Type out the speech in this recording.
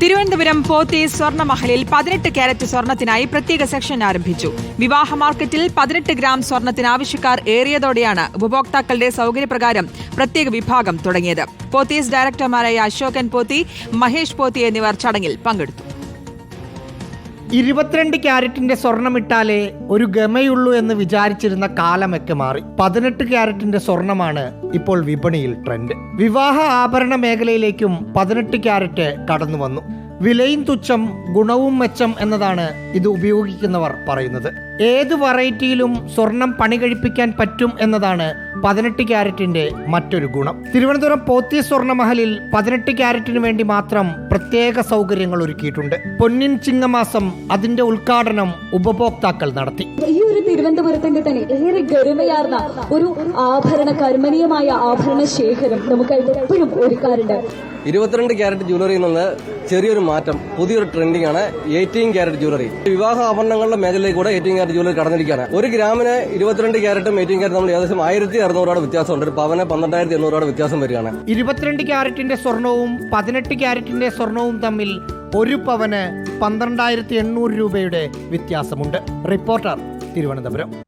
തിരുവനന്തപുരം പോത്തി സ്വർണമഹലിൽ പതിനെട്ട് കാരറ്റ് സ്വർണത്തിനായി പ്രത്യേക സെക്ഷൻ ആരംഭിച്ചു. വിവാഹ മാർക്കറ്റിൽ പതിനെട്ട് ഗ്രാം സ്വർണത്തിന് ആവശ്യക്കാർ ഏറിയതോടെയാണ് ഉപഭോക്താക്കളുടെ സൗകര്യപ്രകാരം പ്രത്യേക വിഭാഗം തുടങ്ങിയത്. പോത്തീസ് ഡയറക്ടർമാരായ അശോകൻ പോത്തി മഹേഷ് പോത്തി എന്നിവർ ചടങ്ങിൽ പങ്കെടുത്തു. ഇരുപത്തിരണ്ട് ക്യാരറ്റിന്റെ സ്വർണമിട്ടാലേ ഒരു ഗമയുള്ളൂ എന്ന് വിചാരിച്ചിരുന്ന കാലമൊക്കെ മാറി. പതിനെട്ട് ക്യാരറ്റിന്റെ സ്വർണമാണ് ഇപ്പോൾ വിപണിയിൽ ട്രെൻഡ് വിവാഹ ആഭരണ മേഖലയിലേക്കും പതിനെട്ട് ക്യാരറ്റ് കടന്നു വന്നു. വിലയും തുച്ഛം ഗുണവും മെച്ചം എന്നതാണ് ഇത് ഉപയോഗിക്കുന്നവർ പറയുന്നത്. ഏത് വെറൈറ്റിയിലും സ്വർണം പണി കഴിപ്പിക്കാൻ പറ്റും എന്നതാണ് പതിനെട്ട് ക്യാരറ്റിന്റെ മറ്റൊരു ഗുണം. തിരുവനന്തപുരം പോത്തി സ്വർണമഹലിൽ പതിനെട്ട് ക്യാരറ്റിന് വേണ്ടി മാത്രം പ്രത്യേക സൗകര്യങ്ങൾ ഒരുക്കിയിട്ടുണ്ട്. പൊന്നിൻ ചിങ്ങമാസം അതിന്റെ ഉദ്ഘാടനം ഉപഭോക്താക്കൾ നടത്തി. ഈ ഒരു തിരുവനന്തപുരത്തിന്റെ തന്നെ ഏറെ ഗരിമയാർന്ന ഒരു ആഭരണ കർമ്മനീയമായ ആഭരണ ശേഖരം നമുക്കായിട്ട് എപ്പോഴും ഒരുക്കാറുണ്ട്. ഇരുപത്തിരണ്ട് ക്യാരറ്റ് ജ്വല്ലറി എന്നുള്ള ചെറിയൊരു മാറ്റം പുതിയൊരു ട്രെൻഡിംഗ് ആണ് എയ്റ്റീൻ ക്യാരറ്റ് ജ്വല്ലറി. വിവാഹ ആഭരണങ്ങളുടെ മേഖലയിൽ കൂടെ എയ്റ്റീൻ ക്യാരറ്റ് ജ്വല്ലറി കടന്നിരിക്കുകയാണ്. ഒരു ഗ്രാമിന് ഇരുപത്തിരണ്ട് ക്യാരറ്റും എയ്റ്റീൻ ക്യാരറ്റ് നമ്മൾ ഏകദേശം ആയിരത്തി അറുന്നൂറ് രൂപയുടെ വ്യത്യാസമുണ്ട്. ഒരു പവന് പന്ത്രണ്ടായിരത്തി എണ്ണൂറ് രൂപയുടെ വ്യത്യാസം വരികയാണ്. ഇരുപത്തിരണ്ട് ക്യാരറ്റിന്റെ സ്വർണവും പതിനെട്ട് ക്യാരറ്റിന്റെ സ്വർണവും തമ്മിൽ ഒരു പവന് പന്ത്രണ്ടായിരത്തി എണ്ണൂറ് രൂപയുടെ വ്യത്യാസമുണ്ട്. റിപ്പോർട്ടർ തിരുവനന്തപുരം.